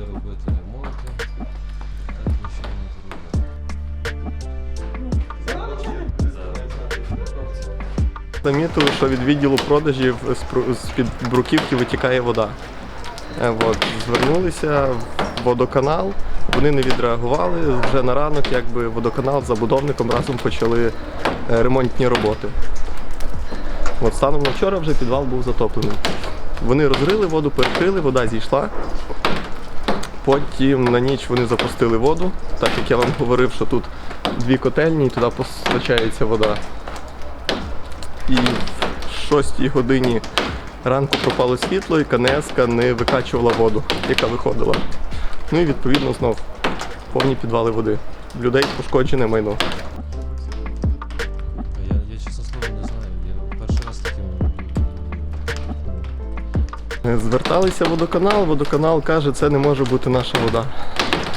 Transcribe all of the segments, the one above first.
робити ремонти. Ну, Замітили, що від відділу продажів з-під бруківки витікає вода. Е, от, Звернулися в водоканал, вони не відреагували. Вже на ранок якби водоканал з забудовником разом почали е, ремонтні роботи. От Станом на вчора вже підвал був затоплений. Вони розрили воду, перекрили, вода зійшла. Потім на ніч вони запустили воду, так як я вам говорив, що тут дві котельні і туди постачається вода. І в 6 годині ранку пропало світло і КНС не викачувала воду, яка виходила. Ну і відповідно знов повні підвали води. Людей пошкоджене майно. Зверталися в водоканал, водоканал каже, це не може бути наша вода.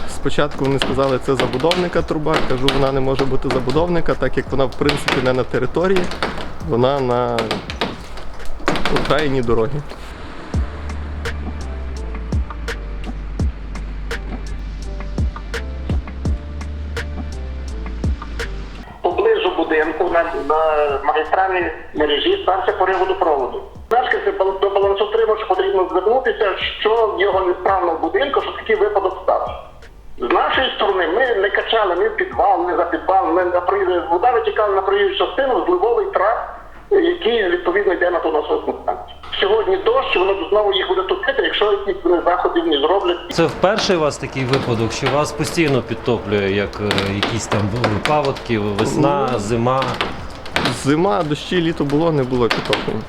Спочатку вони сказали, це забудовника труба. Кажу, вона не може бути забудовника, так як вона в принципі не на території, вона на окраїні дороги. поблизу будинку на, на магістральній мережі стався порив водопроводу. Мешканці до що в його несправному будинку, що такий випадок стався. З нашої сторони ми не качали ні в підвал, ні за підвал, ми на проїзд- вода витікала на проїжджу частину зливовий тракт, який відповідно йде на ту насосну станцію. Сьогодні дощ, воно знову їх буде топити, якщо якісь вони заходів не зроблять. Це вперше у вас такий випадок, що вас постійно підтоплює, як е, якісь там паводки, весна, зима. Зима, дощі, літо було, не було підтоплення.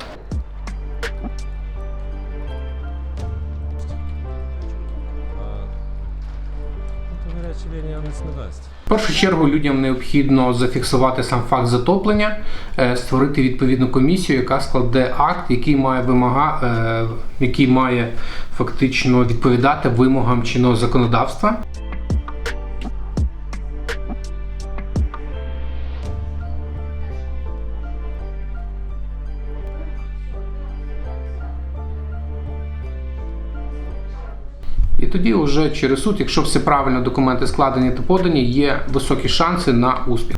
Лінія не дасть. В першу чергу людям необхідно зафіксувати сам факт затоплення, е, створити відповідну комісію, яка складе акт, який має вимога, е, який має фактично відповідати вимогам чинного законодавства. Тоді вже через суд, якщо все правильно документи складені та подані, є високі шанси на успіх.